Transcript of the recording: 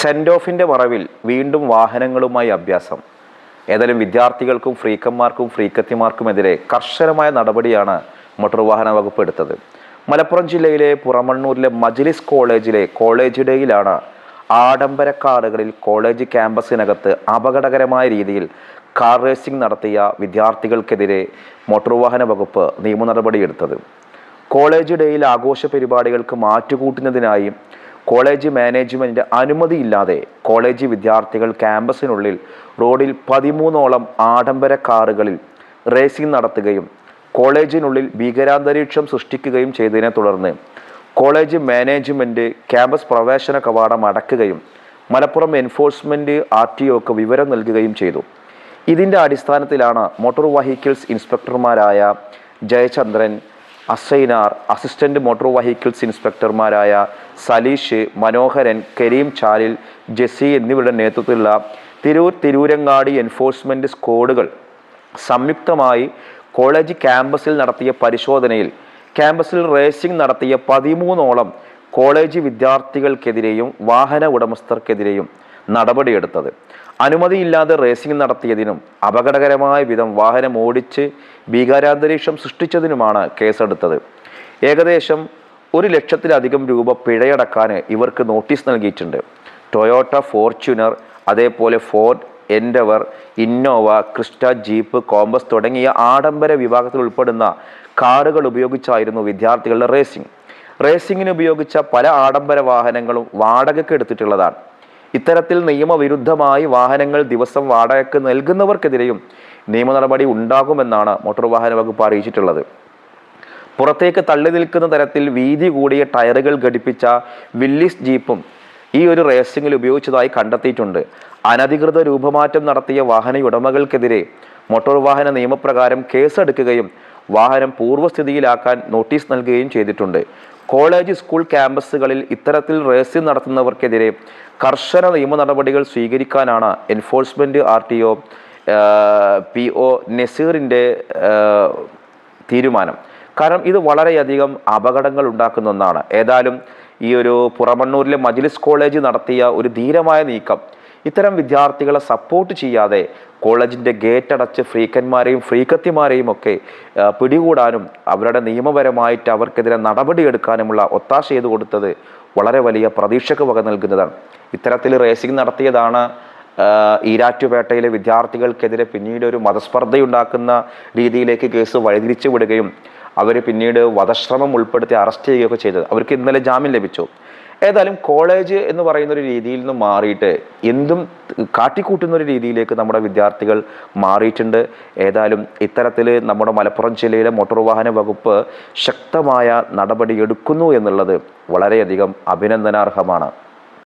Send ഓഫിന്റെ മറവിൽ വീണ്ടും വാഹനങ്ങളുമായി അഭ്യാസം. ഏതായാലും വിദ്യാർത്ഥികൾക്കും ഫ്രീക്കന്മാർക്കും ഫ്രീക്കത്തിമാർക്കുമെതിരെ കർശനമായ നടപടിയാണ് മോട്ടോർ വാഹന വകുപ്പ് എടുത്തത്. മലപ്പുറം ജില്ലയിലെ പുറമണ്ണൂരിലെ മജ്ലിസ് കോളേജിലെ കോളേജ് ഡേയിലാണ് ആഡംബര കാറുകളിൽ കോളേജ് ക്യാമ്പസിനകത്ത് അപകടകരമായ രീതിയിൽ കാർ റേസിംഗ് നടത്തിയ വിദ്യാർത്ഥികൾക്കെതിരെ മോട്ടോർ വാഹന വകുപ്പ് നിയമ നടപടിയെടുത്തത്. കോളേജ് ഡേയിൽ ആഘോഷ പരിപാടികൾക്ക് മാറ്റുകൂട്ടുന്നതിനായി കോളേജ് മാനേജ്മെന്റ് അനുമതിയില്ലാതെ കോളേജ് വിദ്യാർത്ഥികൾ ക്യാമ്പസിനുള്ളിൽ റോഡിൽ പതിമൂന്നോളം ആഡംബര കാറുകളിൽ റേസിംഗ് നടത്തുകയും കോളേജിനുള്ളിൽ ഭീകരാന്തരീക്ഷം സൃഷ്ടിക്കുകയും ചെയ്തതിനെ തുടർന്ന് കോളേജ് മാനേജ്മെന്റ് ക്യാമ്പസ് പ്രവേശന കവാടം അടക്കുകയും മലപ്പുറം എൻഫോഴ്സ്മെന്റ് ആർ ടി ഒക്ക് വിവരം നൽകുകയും ചെയ്തു. ഇതിന്റെ അടിസ്ഥാനത്തിലാണ് motor vehicles ഇൻസ്പെക്ടർമാരായ Jayachandran Asainar assistant motor vehicles ഇൻസ്പെക്ടർമാരായ Saleesh Manoharan Kareem Chalil Jessy എന്നിവരുടെ നേതൃത്വത്തിലുള്ള തിരൂർ തിരൂരങ്ങാടി എൻഫോഴ്സ്മെന്റ് സ്ക്വാഡുകൾ സംയുക്തമായി കോളേജ് ക്യാമ്പസിൽ നടത്തിയ പരിശോധനയിൽ ക്യാമ്പസിൽ റേസിംഗ് നടത്തിയ പതിമൂന്നോളം കോളേജ് വിദ്യാർത്ഥികൾക്കെതിരെയും വാഹന ഉടമസ്ഥർക്കെതിരെയും നടപടിയെടുത്തത്. അനുമതിയില്ലാതെ റേസിംഗ് നടത്തിയതിനും അപകടകരമായ വിധം വാഹനം ഓടിച്ച് ഭീകരാന്തരീക്ഷം സൃഷ്ടിച്ചതിനുമാണ് കേസെടുത്തത്. ഏകദേശം ഒരു ലക്ഷത്തിലധികം രൂപ പിഴയടക്കാൻ ഇവർക്ക് നോട്ടീസ് നൽകിയിട്ടുണ്ട്. ടൊയോട്ട ഫോർച്യൂണർ അതേപോലെ Ford Endeavour Innova Crysta jeep Compass തുടങ്ങിയ ആഡംബര വിഭാഗത്തിൽ ഉൾപ്പെടുന്ന കാറുകൾ ഉപയോഗിച്ചായിരുന്നു വിദ്യാർത്ഥികളുടെ റേസിംഗ്. റേസിംഗിന് ഉപയോഗിച്ച പല ആഡംബര വാഹനങ്ങളും വാടകയ്ക്ക് എടുത്തിട്ടുള്ളതാണ്. ഇത്തരത്തിൽ നിയമവിരുദ്ധമായി വാഹനങ്ങൾ ദിവസം വാടകയ്ക്ക് നൽകുന്നവർക്കെതിരെയും നിയമ നടപടി ഉണ്ടാകുമെന്നാണ് മോട്ടോർ വാഹന വകുപ്പ് അറിയിച്ചിട്ടുള്ളത്. പുറത്തേക്ക് തള്ളി നിൽക്കുന്ന തരത്തിൽ വീതി കൂടിയ ടയറുകൾ ഘടിപ്പിച്ച വില്ലിസ് ജീപ്പും ഈ ഒരു റേസിംഗിൽ ഉപയോഗിച്ചതായി കണ്ടെത്തിയിട്ടുണ്ട്. അനധികൃത രൂപമാറ്റം നടത്തിയ വാഹന ഉടമകൾക്കെതിരെ മോട്ടോർ വാഹന നിയമപ്രകാരം കേസെടുക്കുകയും വാഹനം പൂർവസ്ഥിതിയിലാക്കാൻ നോട്ടീസ് നൽകുകയും ചെയ്തിട്ടുണ്ട്. കോളേജ് സ്കൂൾ ക്യാമ്പസുകളിൽ ഇത്തരത്തിൽ റേസിംഗ് നടത്തുന്നവർക്കെതിരെ കർശന നിയമ നടപടികൾ സ്വീകരിക്കാനാണ് enforcement R T O P O നസീറിന്റെ തീരുമാനം. കാരണം ഇത് വളരെയധികം അപകടങ്ങൾ ഉണ്ടാക്കുന്ന ഒന്നാണ്. ഏതായാലും ഈ ഒരു പുറമണ്ണൂരിലെ മജ്ലിസ് കോളേജ് നടത്തിയ ഒരു ധീരമായ നീക്കം ഇത്തരം വിദ്യാർത്ഥികളെ സപ്പോർട്ട് ചെയ്യാതെ കോളേജിന്റെ ഗേറ്റ് അടച്ച് ഫ്രീക്കന്മാരെയും ഫ്രീക്കത്തിമാരെയും ഒക്കെ പിടികൂടാനും അവരുടെ നിയമപരമായിട്ട് അവർക്കെതിരെ നടപടിയെടുക്കാനുമുള്ള ഒത്താശ ചെയ്തു കൊടുത്തത് വളരെ വലിയ പ്രതീക്ഷയ്ക്ക് വക നൽകുന്നതാണ്. ഇത്തരത്തിൽ റേസിംഗ് നടത്തിയതാണ് ഈരാറ്റുപേട്ടയിലെ വിദ്യാർത്ഥികൾക്കെതിരെ പിന്നീട് ഒരു മതസ്പർദ്ധയുണ്ടാക്കുന്ന രീതിയിലേക്ക് കേസ് വഴിതിരിച്ചു വിടുകയും അവർ പിന്നീട് വധശ്രമം ഉൾപ്പെടുത്തി അറസ്റ്റ് ചെയ്യുകയൊക്കെ ചെയ്തത്. അവർക്ക് ഇന്നലെ ജാമ്യം ലഭിച്ചു. ഏതായാലും കോളേജ് എന്ന് പറയുന്ന ഒരു രീതിയിൽ നിന്ന് മാറിയിട്ട് എന്തും കാട്ടിക്കൂട്ടുന്ന ഒരു രീതിയിലേക്ക് നമ്മുടെ വിദ്യാർത്ഥികൾ മാറിയിട്ടുണ്ട്. ഏതായാലും ഇത്തരത്തിൽ നമ്മുടെ മലപ്പുറം ജില്ലയിലെ മോട്ടോർ വാഹന വകുപ്പ് ശക്തമായ നടപടിയെടുക്കുന്നു എന്നുള്ളത് വളരെയധികം അഭിനന്ദനാർഹമാണ്.